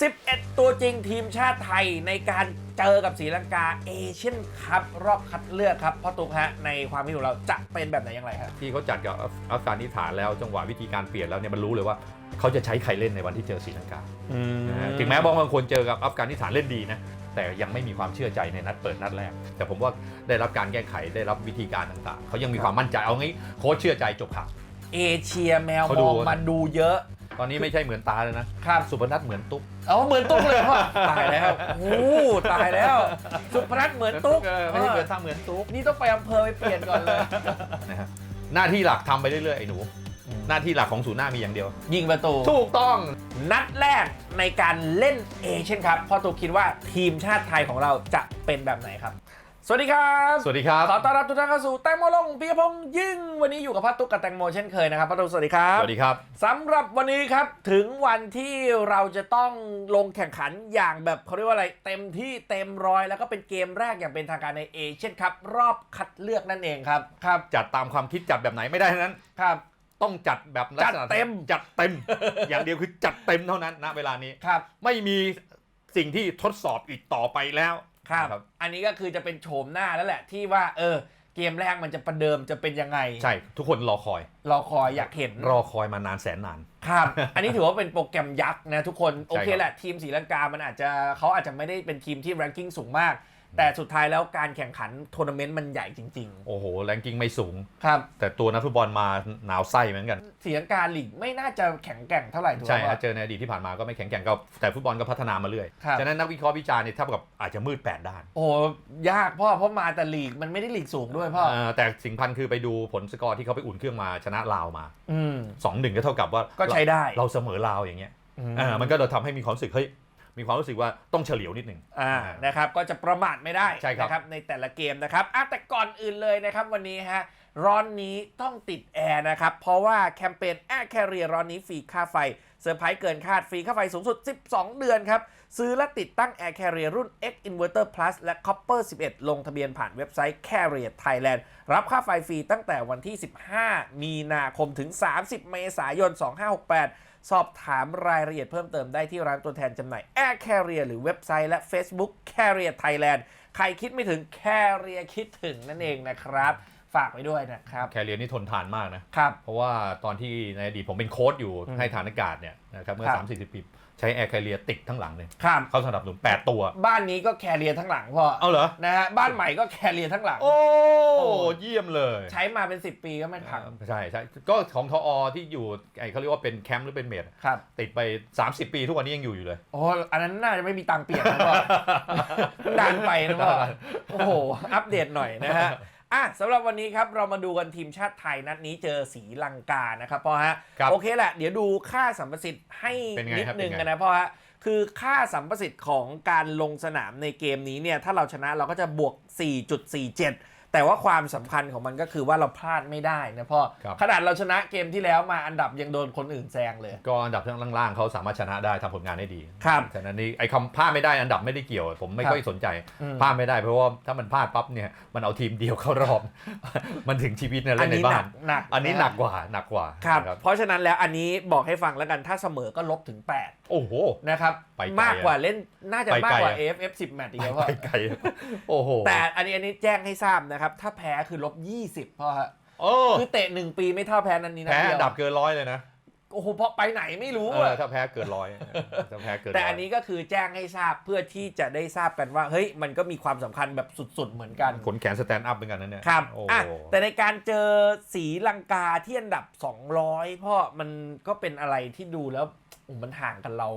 11 ตัวจริงทีมชาติไทยในการเจอกับศรีลังกาเอเชียนคัพรอบคัดเลือกครับพ่อตุ๊กฮะในความคิดของเราจะเป็นแบบไหนอย่างไรครับที่เขาจัดกับอัฟอัฟกานิสถานแล้วจังหวะวิธีการเปลี่ยนแล้วเนี่ยมันรู้เลยว่าเขาจะใช้ใครเล่นในวันที่เจอศรีลังกานะฮะถึงแม้บางคนเจอกับอัฟกานิสถานเล่นดีนะแต่ยังไม่มีความเชื่อใจในนัดเปิดนัดแรก แต่ผมว่าได้รับการแก้ไขได้รับวิธีการต่างๆเขายังมีความมั่นใจเอางี้โค้ชเชื่อใจจบข่าวเอเชียแมวเขามดูองมาดูเยอะ ตอนนี้ไม่ใช่เหมือนตาเลยนะครับสุพนัทเหมือนตุ๊ก เอาเหมือนตุ๊กเลยพ่อตายแล้วโอ้ตายแล้ว สุพนัทเหมือนตุ๊กเออไม่ใช่เหมือนท่าเหมือนตุ๊ก นี่ต้องไปอำเภอไปเปลี่ยนก่อนเลยนะฮะหน้าที่หลักทำไปเรื่อยๆไอ้หนูอืมหน้าที่หลักของศูนย์หน้ามีอย่างเดียว ยิงประตู ถูกต้อง นัดแรกในการเล่นเอเชียนครับพ่อตุ๊กคิดว่าทีมชาติไทยของเราจะเป็นแบบไหนครับ สวัสดีครับสวัสดีครับ ขอต้อนรับทุกท่านเข้าสู่แตงโมลงปียพงษ์ยิ่ง วันนี้อยู่กับพ่อตุ๊กกับแตงโมเช่นเคยนะครับพ่อตุ๊กสวัสดีครับสวัสดีครับสำหรับวันนี้ครับถึงวันที่เราจะต้องลงแข่งขันอย่างแบบเขาเรียกว่าอะไรเต็มที่เต็มร้อย แล้วก็เป็นเกมแรกอย่างเป็นทางการในเอเชียนครับรอบคัดเลือกนั่นเองครับครับจัดตามความคิดจัดแบบไหนไม่ได้ทั้งนั้นครับต้องจัดแบบลักษณะจัดเต็มจัดเต็ม อย่างเดียวคือจัดเต็มเท่านั้นณเวลานี้ครับ ไม่มีสิ่งที่ทดสอบอีกต่อไปแล้ว ครับครับ อันนี้ก็คือจะเป็นโฉมหน้าแล้วแหละที่ว่าเออเกมแรกมันจะประเดิมจะเป็นยังไงใช่ทุกคนรอคอย รอคอยอยากเห็นรอคอยมานานแสนนาน ครับ อันนี้ถือว่าเป็นโปรแกรมยักษ์นะทุกคนโอเคครับแหละทีมศรีลังกา มันอาจจะเขาอาจจะไม่ได้เป็นทีมที่แรงกิ้งสูงมาก แต่สุดท้ายแล้วการแข่งขันทัวร์นาเมนต์มันใหญ่จริง โอ้โหแรงกิ้งไม่สูง ๆ ครับ แต่ตัวนักฟุตบอลมาหนาวไส้เหมือนกันศรีลังกาลีกไม่น่าจะแข็งแกร่งเท่าไหร่ถูกไหใช่ม ฮะเจอในอดีตที่ผ่านมาก็ไม่แข็งแกร่งก็แต่ฟุตบอลก็พัฒนามาเรื่อยครับ ฉะนั้นนักวิเคราะห์วิจารณ์เนี่ยเท่ากับอาจจะมืดแปดด้านโอ้โหยากพ่อเพราะมาแต่ลีกมันไม่ได้ลีกสูงด้วยพ่อเออแต่สิ่งพันคือไปดูผลสกอร์ที่เขาไปอุ่นเครื่องมาชนะลาวมาอืม2อหนึ่งก็เท่ากับว่าก็ใช้ได้ เราเสมอลาวอย่างเงี้ยอืม เออมันก็เลยทำให้มีความรู้สึกเฮ้ย มีความรู้สึกว่าต้องเฉลียวนิดหนึ่ง อ่านะครับก็จะประมาทไม่ได้ใช่ครับ นะครับในแต่ละเกมนะครับอะแต่ก่อนอื่นเลยนะครับวันนี้ฮะร้อนนี้ต้องติดแอร์นะครับ เพราะว่าแคมเปญแอร์แคเรียร้อนนี้ฟรีค่าไฟเซอร์ไพรส์เกินคาดฟรีค่าไฟสูงสุด 12 เดือนครับ ซื้อและติดตั้ง Air Carrier รุ่น X Inverter Plus และ Copper 11 ลงทะเบียนผ่านเว็บไซต์ Carrier Thailand รับค่าไฟฟรีตั้งแต่วันที่ 15 มีนาคมถึง 30 เมษายน 2568 สอบถามรายละเอียดเพิ่มเติมได้ที่ร้านตัวแทนจำหน่าย Air Carrier หรือเว็บไซต์และ Facebook Carrier Thailand ใครคิดไม่ถึง Carrier คิดถึงนั่นเองนะครับ ฝากไว้ด้วยนะครับ แคเรียนนี่ทนทานมากนะ ครับ เพราะว่าตอนที่ในอดีตผมเป็นโค้ชอยู่อืมให้ฐานอากาศเนี่ยนะครับเมื่อ ครับ 3 4 0 ปี ใช้แอร์แคเรียติดทั้งหลังเลยครับ เขาสนับสนุน8 ตัว บ้านนี้ก็แคเรียทั้งหลังพ่อเอาเหรอ นะฮะบ้านใหม่ก็แคเรียทั้งหลัง โอ้โอ้เยี่ยมเลยใช้มาเป็น 10 ปีก็ไม่พังใช่ใช่ก็ของทออที่อยู่ไอเขาเรียกว่าเป็นแคมป์หรือเป็นเมดครับ ติดไป 30 ปีทุกวันนี้ยังอยู่อยู่เลย โอ้อันนั้นน่าจะไม่มีตังค์เปลี่ยนนะพ่อ นานไปนะพ่อโอ้โห อัปเดตหน่อยนะฮะ อะสำหรับวันนี้ครับเรามาดูกันทีมชาติไทยนัดนี้เจอสีลังกานะครับพ่อฮะครับโอเคแหละเดี๋ยวดูค่าสัมประสิทธิ์ให้เป็นไงนิดครับนึงเป็นไง กันนะพ่อฮะคือค่าสัมประสิทธิ์ของการลงสนามในเกมนี้เนี่ยถ้าเราชนะเราก็จะบวก 4.47 แต่ว่าความสำคัญของมันก็คือว่าเราพลาดไม่ได้นะพ่อ ครับ ขนาดเราชนะเกมที่แล้วมาอันดับยังโดนคนอื่นแซงเลย ก็อันดับทั้งล่างๆเขาสามารถชนะได้ทำผลงานได้ดีครับฉะนั้นนี่ไอ้คำพลาดไม่ได้อันดับไม่ได้เกี่ยว ผมไม่ครับค่อยสนใจอืม พลาดไม่ได้เพราะว่าถ้ามันพลาดปั๊บเนี่ยมันเอาทีมเดียวเข้ารอบ มันถึงชีวิตเนี่ยอัเล่นนในนี้หบ้านันกหนักอันนี้ะหนักกว่าหนักกว่าครับ นะเพราะฉะนั้นแล้วอันนี้บอกให้ฟังแล้วกันถ้าเสมอก็ลบถึงโอ้โห8นะครับ ไปไกลมากกว่าเล่นน่าจะไปมากไกลกว่าอะ AFF 10แมตช์อีกแล้วไปพ่อไกลโอ้โหแต่อันนี้อันนี้แจ้งให้ทราบนะครับ ถ้าแพ้คือลบ20พ่อฮะโอ้คือเตะ1ปีไม่เท่าแพ้นันนี้นะแพ้เดียวอันดับเกินร้อยเลยนะโอ้โหเพราะไปไหนไม่รู้เอออะถ้าแพ้เกินร้อยถ้าแพ้เกินร้อยแต่อันนี้ก็คือแจ้งให้ทราบเพื่อที่จะได้ทราบกันว่า เฮ้ยมันก็มีความสำคัญแบบสุด ๆ เหมือนกันขนแขนสแตนด์อัพเหมือนกันนะเนี่ยครับโอ้อะแต่ในการเจอสีลังกาที่อันดับ 200พ่อมันก็เป็นอะไรที่ดูแล้วโอ้ มันห่างกันเรา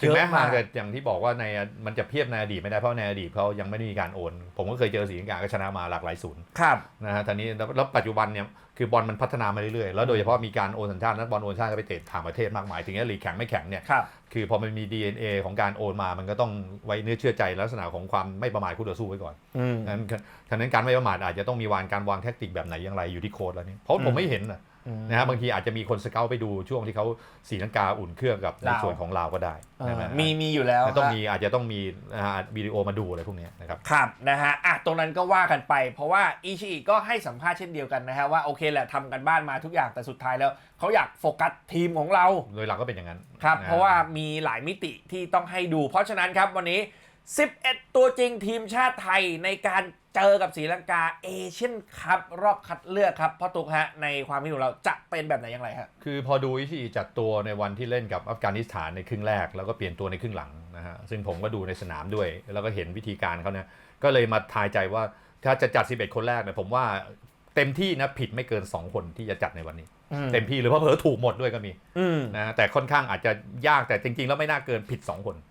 ถึเยงอะแม้มาห่ากงแต่อย่างที่บอกว่าในมันจะเทียบในอดีตไม่ได้เพราะในอดีตเขายังไม่ได้มีการโอน ผมก็เคยเจอสีลังกาก็ชนะมาหลากหลายศูนย์ครับ นะฮะตอนนี้แล้วแล้วปัจจุบันเนี่ยคือบอลมันพัฒนามาเรื่อยๆแล้วโดยเฉพาะมีการโอนสัญชาตินักบอลโอนสัญชาติก็ไปเตะต่างประเทศมากมายถึงจะลีกแข็งไม่แข็งเนี่ย ครับ คือพอมันมี DNA ของการโอนมา มันก็ต้องไว้เนื้อเชื่อใจลักษณะของความไม่ประมาทคู่ต่อสู้ไว้ก่อนอืม ฉะนั้นฉะนั้นการไม่ประมาทอาจจะต้องมีวางการวางแทคติกแบบไหนอย่างไรอยู่ที่โค้ดแล้วนี่เพราะผมไม่เห็นนะ นะฮะบางทีอาจจะมีคนสเกลไปดูช่วงที่เขาสีลังกาอุ่นเครื่องกับในลาว ส่วนของลาวก็ได้เออนะฮะมีมีอยู่แล้วแต่ต้องฮะมีอาจจะต้องมีอ่าวิดีโอมาดูอะไรพวกเนี้ยนะครับ ครับนะฮะอะตรงนั้นก็ว่ากันไป เพราะว่าอิชิอิก็ให้สัมภาษณ์เช่นเดียวกันนะฮะว่าโอเคแหละทำกันบ้านมาทุกอย่างแต่สุดท้ายแล้วเขาอยากโฟกัสทีมของเรา โดยหลักก็เป็นอย่างนั้นครับ นฮ เพราะว่ามีหลายมิติที่ต้องให้ดู เพราะฉะนั้นครับวันนี้ 11 ตัวจริงทีมชาติไทยในการเจอกับศรีลังกาเอเชียนคัพรอบคัดเลือกครับพ่อตุ๊กฮะในความคิดของเราจะเป็นแบบไหนอย่างไรฮะคือพอดูอิชิอิจัดตัวในวันที่เล่นกับอัฟกานิสถานในครึ่งแรก แล้วก็เปลี่ยนตัวในครึ่งหลังนะฮะซึ่งผมก็ดูในสนามด้วย แล้วก็เห็นวิธีการเขาเนี่ยก็เลยมาทายใจว่าถ้าจะจัด 11 คนแรกเนี่ยผมว่าเต็มที่นะผิดไม่เกิน 2 คนที่จะจัดในวันนี้ เต็มที่หรือว่าเผลอๆถูกหมดด้วยก็มีอืมนะฮะแต่ค่อนข้างอาจจะยากแต่จริง ๆ แล้วไม่น่าเกินผิด 2 คนอืม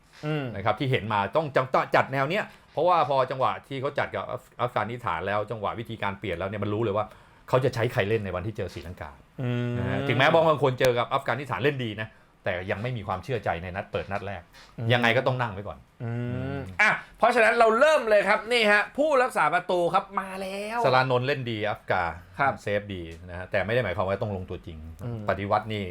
นะครับที่เห็นมาต้องจังต้องจัดแนวเนี้ยเพราะว่าพอจังหวะที่เขาจัดกับอัฟอัฟกานิสถานแล้วจังหวะวิธีการเปลี่ยนแล้วเนี่ยมันรู้เลยว่าเขาจะใช้ใครเล่นในวันที่เจอศรีลังกาอืมนะฮะถึงแม้บางคนเจอกับอัฟกานิสถานเล่นดีนะแต่ยังไม่มีความเชื่อใจในนัดเปิดนัดแรก ยังไงก็ต้องนั่งไว้ก่อนอืมอะเพราะฉะนั้นเราเริ่มเลยครับนี่ฮะผู้รักษาประตูครับมาแล้วสลานนท์เล่นดีอัฟกาครับเซฟดีนะฮะแต่ไม่ได้หมายความว่าต้องลงตัวจริงอืมปฏิวัตินี่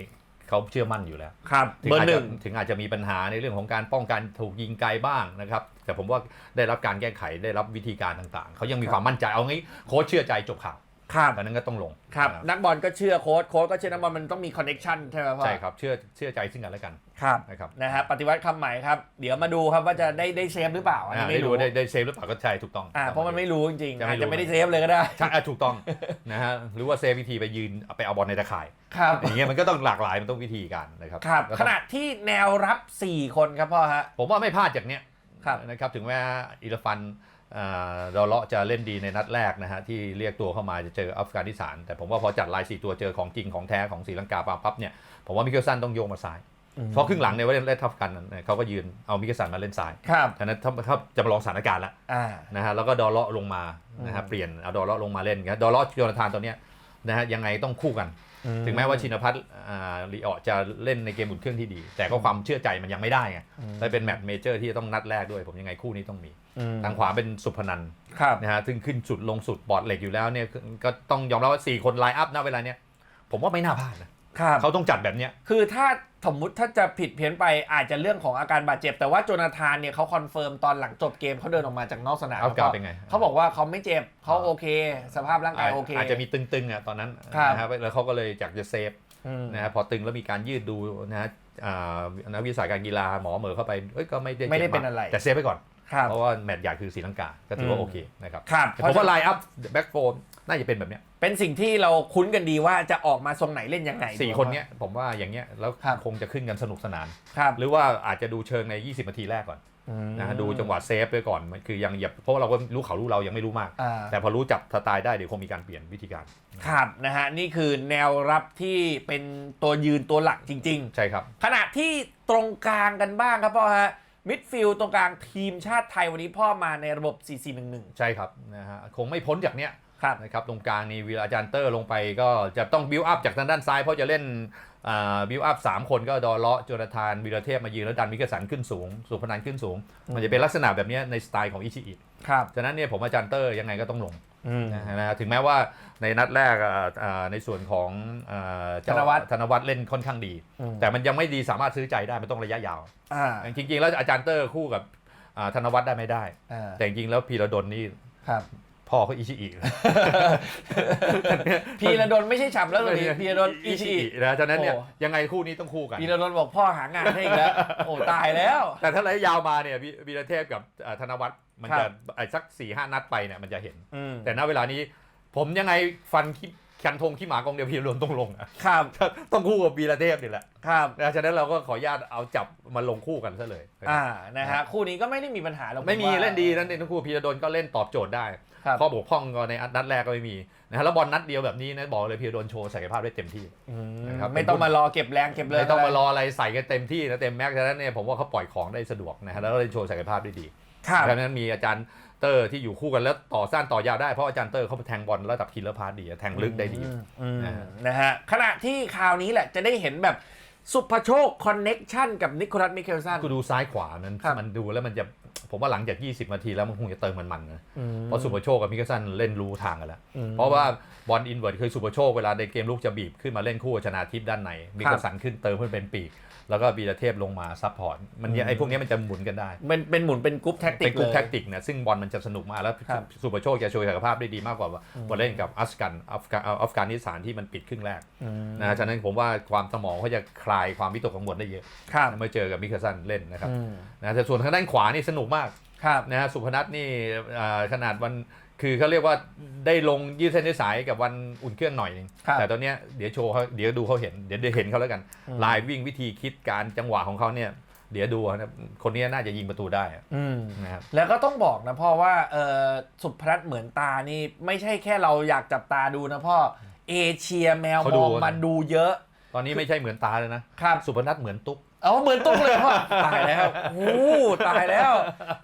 เขาเชื่อมั่นอยู่แล้วครับถึงเบออาจร์หจะนึ่ง ถึงอาจจะมีปัญหาในเรื่องของการป้องกันถูกยิงไกลบ้างนะครับ แต่ผมว่าได้รับการแก้ไขได้รับวิธีการต่างๆ เขายังมีความมั่นใจเอางี้โค้ชเชื่อใจจบข่าวครับ ดังนั้นก็ต้องลงครับ นะนักบอลก็เชื่อโค้ชโค้ชก็เชื่อนักบอลมันต้องมีคอนเน็ชันใช่ไหมพ่อ ใช่ครับเชื่อเชื่อใจซึ่งกันและกัน ครับนะครับนะฮะปฏิวัติคำใหม่ครับเดี๋ยวมาดูครับว่าจะได้ได้เซฟหรือเปล่าอันอ่านี้ได้ไม่ดูรู้ได้ได้เซฟหรือเปล่าก็ใช่ถูกต้องอ่าเพราะมันไม่รู้จริงๆจะไม่อาจรู้จะไม่ได้เซฟเลยก็ได้ใช่อะถูกต้องนะฮะหรือว่าเซฟวิธีไปยืนเอาไปเอาบอลในตะข่ายครับอย่างเงี้ยมันก็ต้องหลากหลายมันต้องวิธีการนะครับครับแล้วขก็ณะที่แนวรับ 4 คนครับพ่อฮะผมว่าไม่พลาดจากเนี้ยครับนะครับถึงแม้อิรฟันอ่าดอเลาะจะเล่นดีในนัดแรกนะฮะที่เรียกตัวเข้ามาจะเจออัฟกานิสถาน แต่ผมว่าพอจัดลายสี่ตัวเจอของจริงของแท้ของศรีลังกาปาปั๊บเนี่ยผมว่ามิเกลสันต้องโยงมาซ้าย เพราะครึ่งหลังเนี่ยว่าเล่นเล่นทัฟกันเนี่ยเขาก็ยืนเอามิเกลสันมาเล่นซ้ายครับฉะนั้นถ้าถ้าจะมาลองสถานการณ์ละอ่านะฮะแล้วก็ดอเลาะลงมานะฮะอืมเปลี่ยนเอาดอเลาะลงมาเล่นครับดอเลาะโยนาธานตัวเนี้ยนะฮะยังไงต้องคู่กัน ถึงแม้ว่าชินพัฒน์อ่าลีออจะเล่นในเกมอุ่นเครื่องที่ดี แต่ก็ความเชื่อใจมันยังไม่ได้ไงอืมและเป็นแมตช์เมเจอร์ที่จะต้องนัดแรกด้วย ผมยังไงคู่นี้ต้องมีอืมทางขวาเป็นสุพนันท์ครับนะฮะซึ่งขึ้นสุดลงสุดบอร์ดเหล็กอยู่แล้วเนี่ยก็ต้องยอมรับว่า 4 คนไลน์อัพณเวลาเนี้ยผมว่าไม่น่าพลาดนะ ครับเขาต้องจัดแบบเนี้ย คือถ้าสมมุติถ้าจะผิดเพี้ยนไปอาจจะเรื่องของอาการบาดเจ็บ แต่ว่าโจนาธานเนี่ยเขาคอนเฟิร์มตอนหลังจบเกมเขาเดินออกมาจากนอกสนามอัฟกาแล้วเป็นไง เขาบอกว่าเขาไม่เจ็บเขาอ่าโอเค สภาพร่างกายโอเค อาจจะมีตึงๆอะตอนนั้นครับนะฮะแล้วเขาก็เลยอยากจะเซฟอืมนะฮะพอตึงแล้วมีการยืดดูนะฮะอ่านักวิทยาศาสตร์การกีฬาหมอเหมอเข้าไปเอ้ยก็ไม่ได้จ็บไม่ได้เป็นากอะไรแต่เซฟไปก่อนครับเพราะว่าแมตช์ใหญ่คือศรีลังกาก็ถือว่าอืมโอเคนะครับครับแต่ผมว่าไลน์อัพแบ็กโฟมน่าจะเป็นแบบเนี้ย เป็นสิ่งที่เราคุ้นกันดีว่าจะออกมาทรงไหนเล่นยังไงสี่คนเนี้ยผมว่าอย่างเงี้ยแล้วครับคงจะขึ้นกันสนุกสนาน ครับ หรือว่าอาจจะดูเชิงใน 20 นาทีแรกก่อนนะฮะดูจังหวะเซฟไปก่อนมันคือยังอย่าเพราะว่าเราก็รู้เขารู้เรายังไม่รู้มากอ่าแต่พอรู้จับสไตล์ได้เดี๋ยวคงมีการเปลี่ยนวิธีการ ครับนะฮะนี่คือแนวรับที่เป็นตัวยืนตัวหลักจริงใช่ครับๆขณะที่ตรงกลางกันบ้างครับพ่อฮะมิดฟิลด์ตรงกลางทีมชาติไทยวันนี้พ่อมาในระบบ 4-4-1-1 ใช่ครับนะฮะคงไม่พ้นจากเนี้ย ครับนะครับตรงกลางนี่วีอาจารย์เตอร์ลงไปก็จะต้องบิวอัพจากทางด้านซ้าย เพราะจะเล่นบิวอัพสามคนก็ดอเลาะโจนาธานวีรเทพมายืนแล้วดันมิกสันขึ้นสูง สุพนันท์ขึ้นสูง มันจะเป็นลักษณะแบบเนี้ยในสไตล์ของอิชิอิครับฉะนั้นเนี่ยผมอาจารย์เตอร์ยังไงก็ต้องลงอืมนะฮะถึงแม้ว่าในนัดแรกอ่าอ่าในส่วนของอ่าเจ้าธนวัฒน์ธนวัฒน์เล่นค่อนข้างดีอืมแต่มันยังไม่ดีสามารถซื้อใจได้มันต้องระยะยาวอ่าจริงๆแล้วอาจารย์เตอร์คู่กับอ่าธนวัฒน์ได้ไม่ได้อ่าแต่จริงๆแล้วพีระดลนี่ครับ พ่อเขาอิชิอิพีระดนไม่ใช่ฉับแล้วตรงนี้พีระดนอิชิอินะฉะนั้นเนี่ยโอ้ยังไงคู่นี้ต้องคู่กันพีระดนบอกพ่อหางานให้อีกแล้วโอ้ตายแล้ว แต่ถ้าระยะยาวมาเนี่ยวีวีรเทพกับอ่าธนวัฒน์มันครัจะบไอ้สักสี่ห้านัดไปเนี่ยมันจะเห็นอืมแต่ณเวลานี้ ผมยังไงฟันขี้ คันธงขี้หมากองเดียวพีรวนต้องลงอะครับต้องคู่กับวีรเทพนี่แหละครับนะฉะนั้นเราก็ขออนุญาตเอาจับมาลงคู่กันซะเลยอ่านะฮะคู่นี้ก็ไม่ได้มีปัญหาหรอกไม่มีผว่าเล่นดีนั่นเองทั้งคู่พีรดลก็เล่นตอบโจทย์ได้ครับข้อบกพร่องก็ในนัดแรกก็ไม่มีนะฮะแล้วบอลนัดเดียวแบบนี้นะบอกเลยพีรดลโชว์ศักยภาพได้เต็มที่อืมนะครับไม่ต้องมารอเก็บแรงเก็บเลยไม่ต้องมารออะไรใส่กันเต็มที่นะเต็มแม็กซ์ฉะนั้นเนี่ยผมว่าเขาปล่อยของได้สะดวกนะฮะแล้วก็เล่นโชว์ศักยภาพได้ดีครับดังนั้นมีอาจารย์ เตอร์ที่อยู่คู่กันแล้วต่อสั้นต่อยาวได้เพราะอาจารย์เตอร์เขาแทงบอลระดับคิลเลอร์พาร์ดีแทงลึกได้ดี อืมอืมนะฮะนะฮะขณะที่คราวนี้แหละจะได้เห็นแบบสุภโชคคอนเน็กชันกับนิโคลัสมิเคลสัน กูดูซ้ายขวานั้นครับ มันดูแล้วมันจะผมว่าหลังจาก 20 นาทีแล้วมันคงจะเติมมันๆนะอืมเพราะสุปโชคกับมิกสันเล่นรู้ทางกันแล้วอืมเพราะว่าบอลอินเวิร์ดคือสุปโชคเวลาในเกมลุกจะบีบขึ้นมาเล่นคู่กับชนาทิพย์ด้านในมิกสันขึ้นเติมขึ้นเป็นปีก แล้วก็บีระเทพลงมาซับพอร์ตมันเนี่ยอืมไอ้พวกนี้มันจะหมุนกันได้ เป็นเป็นหมุนเป็นกรุ๊ปแท็กติกเป็นกลุ่มเลยแท็กติกเนี่ยซึ่งบอลมันจะสนุกมากแล้วครับสุปโชคจะโชว์ศักยภาพได้ดีมากกว่าอืมบอลเล่นกับอัฟกันอัฟกานอัฟกานิสถานที่มันปิดครึ่งแรกอืมนะฉะนั้นผมว่าความสมองเขาจะคลายความวิตกกังวลได้เยอะครับเมื่อเจอกับมิกสันเล่นนะครับอืมนะแต่ส่วนทางด้านขวานี่สนุกมากครับนะฮะสุพนัทนี่อ่าขนาดวัน คือเขาเรียกว่าได้ลงยืดเส้นยืดสายกับวันอุ่นเครื่องหน่อยหนึงครับแต่ตอนเนี้ยเดี๋ยวโชว์เขาเดี๋ยวดูเขาเห็นเดี๋ยวเดี๋ยวเห็นเขาแล้วกันอืม ลายวิ่งวิธีคิดการจังหวะของเขาเนี่ยเดี๋ยวดูนะคนนี้น่าจะยิงประตูได้อืม นะครับ แล้วก็ต้องบอกนะพ่อว่าเออสุพรัตน์เหมือนตานี่ไม่ใช่แค่เราอยากจับตาดูนะพ่อเอเชียแมวเขามดูองมาดูเยอะตอนนี้ไม่ใช่เหมือนตาเลยนะครับ สุพนัทเหมือนตุ๊ก เอาเหมือนตุ๊กเลยพ่อตายแล้วโอ้ตายแล้ว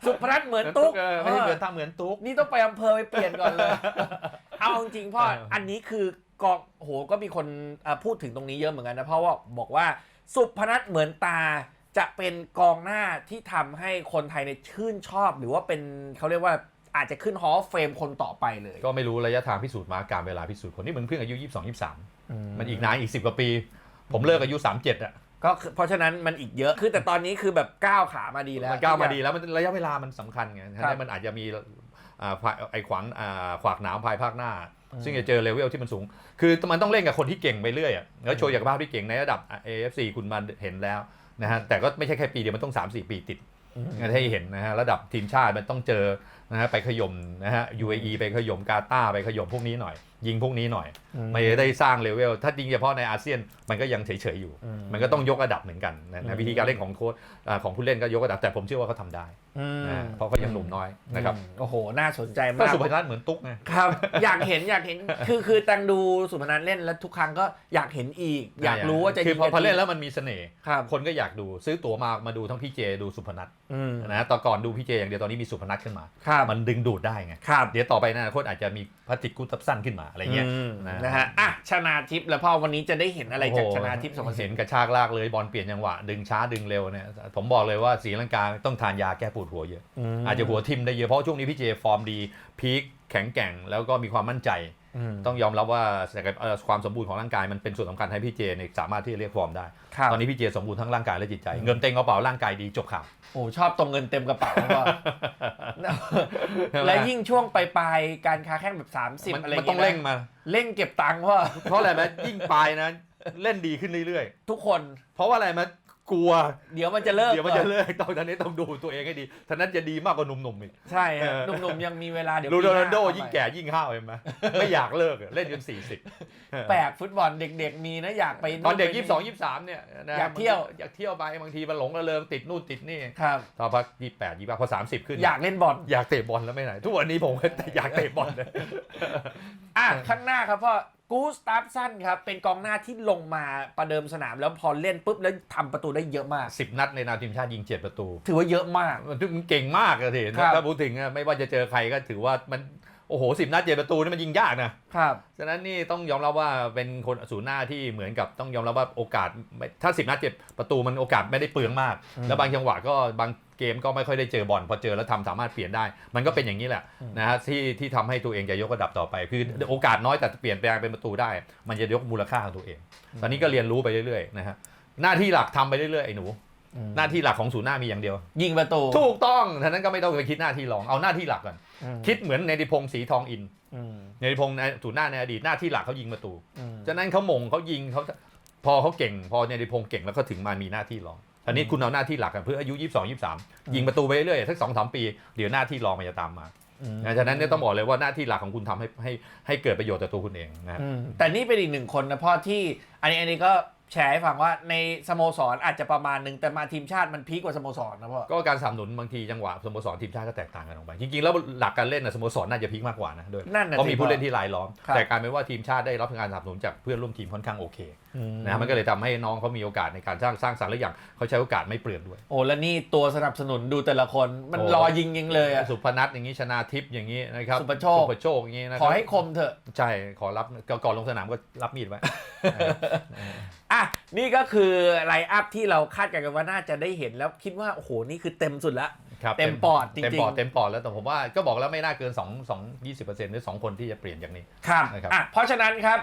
สุพรัตน์เหมือนตุ๊กเออไม่ใช่เหมือนตาเหมือนตุ๊ก นี่ต้องไปอำเภอไปเปลี่ยนก่อนเลย เอาจริงๆพ่อ เอออั อันนี้คือกองโหก็มีคนอะพูดถึงตรงนี้เยอะเหมือนกันนะ เพราะว่าบอกว่าสุพนัทเหมือนตาจะเป็นกองหน้าที่ทำให้คนไทยในยชื่นชอบ หรือว่าเป็นเขาเรียกว่าอาจจะขึ้นฮอลล์เฟรมคนต่อไปเลยก็ไม่รู้ระยะทางพิสูจน์มาการเวลาพิสูจน์คนนี้มันเพิ่งอายุ 22 23 มันอีกนานอีก 10 กว่าปี ผมเลิกอายุ 37 อะ ก็คือเพราะฉะนั้นมันอีกเยอะคือแต่ตอนนี้คือแบบก้าวขามาดีแล้ว มันก้าวมาดีแล้วมันระยะเวลามันสำคัญไงครัฉะบนั้นมันอาจจะมีอ่าภายไอ้ขวางอ่าขวากหนามภายภาคหน้าอืมซึ่งจะเจอเลเวลที่มันสูง คือมันต้องเล่นกับคนที่เก่งไปเรื่อยอะแล้วโชว์ศักยภาพที่เก่งในระดับ AFC คุณมาเห็นแล้วนะฮะแต่ก็ไม่ใช่แค่ปีเดียวมันต้อง 3-4 ปีติดให้เห็นนะฮะระดับทีมชาติมันต้องเจอ นะฮะไปขย่มนะฮะ UAE ไปขย่มกาตาร์ไปขย่มพวกนี้หน่อย ยิงพวกนี้หน่อย ไม่ได้สร้างเลเวลถ้าจริงเฉพาะในอาเซียนมันก็ยังเฉยๆอยู่อืมมันก็ต้องยกระดับเหมือนกันนะอืนะมวิธีการเล่นของโค้ชอ่าของผู้เล่นก็ยกระดับแต่ผมเชื่อว่าเขาทำได้อืมนะเพราะเขายังหนุ่มน้อยนะครับอืมโอ้โห น่าสนใจก็มากสุพนัทเหมือนตุ๊กไงครับ อยากเห็นอยากเห็นคือคือตังดูสุพนัทเล่นแล้วทุกครั้งก็อยากเห็นอีก อยากรู้ว่าจะคือพอยิงพอเล่นกัแล้วมันมีเสน่ห์ครับคนก็อยากดูซื้อตั๋วมามาดูทั้งพี่เจดูสุพนัทอืมนะตอนก่อนดูพี่เจอย่างเดียวตอนนี้มีสุพนัทขึ้นมาครับมันดึงดูดได้ไงครับเดี๋ยวต่อไปในอนาคตอาจจะมีพลาสติกกูตับสั้นขึ้นมาอะไรเงี้ยอืมนะนะฮะอะชนาทิพย์แล้วพ่อวันนี้จะได้เห็นอะไรจากชนาทิพย์สมโอ้โหศิเห็ลนป์กระชากลากเลยบอลเปลี่ยนจังหวะ ดึงช้าดึงเร็วเนี่ยผมบอกเลยว่าสีลังกาต้องทานยาแก้ปวดหัวเยอะ อาจจะหัวทิมได้เยอะเพราะช่วงนี้พี่เจฟอร์มดีพีคแข็งแกร่งแล้วก็มีความมั่นใจม ต้องยอมรับว่าศักยเอ่อความสมบูรณ์ของร่างกายมันเป็นส่วนสำคัญให้พี่เจเนี่ยสามารถที่จะเรียกฟอร์มได้ครับตอนนี้พี่เจสมบูรณ์ทั้งร่างกายและจิตใจ เงินเต็งกระเป๋าร่างกายดีจบข่าวโอ้ชอบตรงเงินเต็มกระเป๋าพ่อและยิ่งช่วงปลายๆการค้าแข่งแบบ 30มันอะไรมันเงี้ยต้องเร่งมาเร่งเก็บตังค์พ่อเพราะอะไรไหมยิ่งปลายนะเล่นดีขึ้นเรื่อยทุกคนๆเพราะว่าอะไรมัน กลัว เดี๋ยวมันจะเลิกเดี๋ยวมันจะก่อเลิกตอนนี้ต้องดูตัวเองให้ดีท่านั้นจะดีมากกว่าหนุ่มๆอีกใช่ฮะเออหนุ่มๆยังมีเวลาเดี๋ยวลูปีโดหานัลโดเข้าไปยิ่งแก่ยิ่งห้าวเห็นไหมไม่อยากเลิกอะเล่นจนสี่สิบแปลกฟุตบอลเด็ก ๆ มีนะอยากไปตอนเด็กไปยี่สิบสองยี่สิบสามเนี่ยนะอยากเที่ยว อยากเที่ยวไปบางทีมันหลงระเริงติดนู่นติดนี่ครับตอนพักยี่แปดยี่พอสามสิบขึ้น อยากเล่นบอลอยากเตะบอลแล้วไม่ไหนทุกวันนี้ผมก็อยากเตะบอลเลยอะข้างหน้าครับพ่อ กูสตาฟสันครับ เป็นกองหน้าที่ลงมาประเดิมสนามแล้วพอเล่นปุ๊บ แล้วทำประตูได้เยอะมากสิบนัดในนามทีมชาติยิงเจ็ดประตู ถือว่าเยอะมาก มันถึงเก่งมากอะทีครับ ถ้าพูดถึงอะไม่ว่าจะเจอใครก็ถือว่ามัน โอ้โหสิบนัดเจ็ดประตูนี่มันยิงยากนะครับฉะนั้นนี่ต้องยอมรับว่าเป็นคนศูนย์หน้าที่เหมือนกับต้องยอมรับว่าโอกาสไม่ถ้าสิบนัดเจ็ดประตูมันโอกาสไม่ได้เปลืองมากอืมแล้วบางจังหวะก็บางเกมก็ไม่ค่อยได้เจอบอลพอเจอแล้วทำสามารถเปลี่ยนได้ มันก็เป็นอย่างนี้แหละอืมนะฮะที่ที่ทำให้ตัวเองจะยกระดับต่อไป คือโอกาสน้อยแต่เปลี่ยนแปลงเป็นประตูได้ มันจะยกมูลค่าของตัวเอง ตอนนี้ก็เรียนรู้ไปเรื่อยๆนะฮะหน้าที่หลักทำไปเรื่อยๆไอ้หนู หน้าที่หลักของศูนย์หน้ามีอย่างเดียว ยิงประตู ถูกต้องฉะนั้นก็ไม่ต้องไปคิดหน้าที่รองเอาหน้าที่หลักก่อนอืมคิดเหมือนในดิพงศ์ศรีทองอินอืมในดิพงศ์ในศูนย์หน้าในอดีตหน้าที่หลักเขายิงประตูอืมฉะนั้นเขามงเขายิงเขาพอเขาเก่ง พอในดิพงศ์เก่งแล้วก็ถึงมามีหน้าที่รองอันนี้คุณเอาหน้าที่หลักอะเพื่ออายุ22 23 ยิงประตูไปเรื่อยๆสักสองสามปีเดี๋ยวหน้าที่รองมันจะตามมาอืมนะฉะนั้นเนี่ยต้องบอกเลยว่าหน้าที่หลักของคุณทำให้ให้ให้เกิดประโยชน์ต่อตัวคุณเองนะครับอืมแต่นี่เป็นอีกหนึ่งคนนะพ่อที่อันนี้อันนี้ก็ แชร์ให้ฟังว่าในสโมสรอาจจะประมาณหนึ่งแต่มาทีมชาติมันพีกกว่าสโมสรนะพ่อ ก็การสนับสนุนบางทีจังหวะสโมสรทีมชาติก็แตกต่างกันออกไปจริงๆแล้วหลักการเล่นนะสโมสรน่าจะพีคมากกว่านะด้วยนั่นน่ะเพราะมีสิผู้พ่อเล่นที่รายล้อม ครับ แต่กลารเป็นว่าทีมชาติได้รับการสนับสนุนจากเพื่อนร่วมทีมค่อนข้างโอเคอืม นะมันก็เลยทำให้น้องเขามีโอกาสในการสร้างสร้างสรรค์และอย่างเขาใช้โอกาสไม่เปลืองด้วย โอ้แล้วนี่ตัวสนับสนุนดูแต่ละคนมันโอ้รอยิงยิงเลยอะสุพนัทอย่างนี้ชนาทิพย์อย่างนี้นะครับสุภโชคสุภโชคอย่างนี้นะขอให้คมเถอะใช่ขอรับก่อนลงสนามก็รับมีดไว้อะนี่ก็คือไลน์อัพที่เราคาดกันกันว่าน่าจะได้เห็นแล้วคิดว่าโอ้โหนี่คือเต็มสุดละครับเต็มปอดจริงๆเต็มปอดเต็มปอดแล้วแต่ผมว่าก็บอกแล้วไม่น่าเกิน 2 2 20%หรือ 2 คนที่จะเปลี่ยนอย่างนี้ครับนะครับอะเพราะฉะนั้นครับ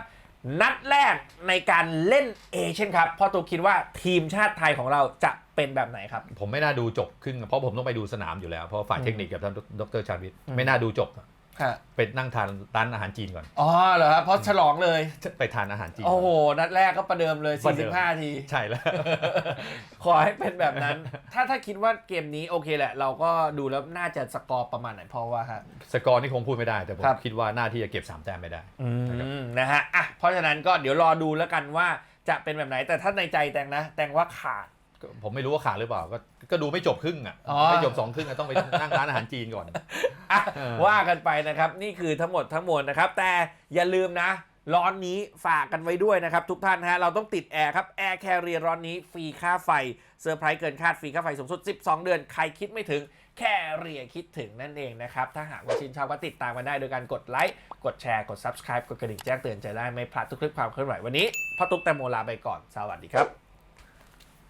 นัดแรกในการเล่นเอเชียนครับพ่อตูคิดว่าทีมชาติไทยของเราจะเป็นแบบไหนครับ ผมไม่น่าดูจบครึ่งเพราะผมต้องไปดูสนามอยู่แล้ว เพราะฝ่ายเทคนิคกับท่านดรชาญวิทย์อืมไม่น่าดูจบค่ะ ไปนั่งทานร้านอาหารจีนก่อน อ๋อเหรอครับเพราะฉลองเลย ไปทานอาหารจีน โอ้โห นัดแรกก็ประเดิมเลย ประเดิม 45 ที ใช่แล้ว ขอให้เป็นแบบนั้น ถ้าถ้าคิดว่าเกมนี้โอเคแหละ เราก็ดูแล้วน่าจะสกอร์ประมาณไหนเพราะว่าฮะ สกอร์นี่คงพูดไม่ได้ แต่ผมครับ คิดว่าหน้าที่จะเก็บ 3 แต้มไม่ได้ อืมนะฮะอะเพราะฉะนั้นก็เดี๋ยวรอดูแล้วกันว่าจะเป็นแบบไหนแต่ถ้าในใจแตงนะ แตงว่าขาดก็ ผมไม่รู้ว่าขาดหรือเปล่า ก็ก็ดูไม่จบครึ่งอะอ๋อ ไม่จบสองครึ่งอะต้องไปนั่งร้านอาหารจีนก่อน อะเออ ว่ากันไปนะครับ นี่คือทั้งหมดทั้งมวลนะครับ แต่อย่าลืมนะ ร้อนนี้ฝากกันไว้ด้วยนะครับ ทุกท่านฮะเราต้องติดแอร์ครับแอร์แคเรียร้อนนี้ฟรีค่าไฟเซอร์ไพรส์เกินคาดฟรีค่าไฟสูงสุด 12 เดือน ใครคิดไม่ถึงแค่เรียคิดถึงนั่นเองนะครับ ถ้าหากว่าชื่นชอบก็ติดตามกันได้โดยการกดไลค์กดแชร์กด subscribe กดกระดิ่งแจ้งเตือนจะได้ไม่พลาดทุกคลิปความเคลื่อนไหววันนี้พ่อตุ๊กแตงโมลาไปก่อนสวัสดีครับ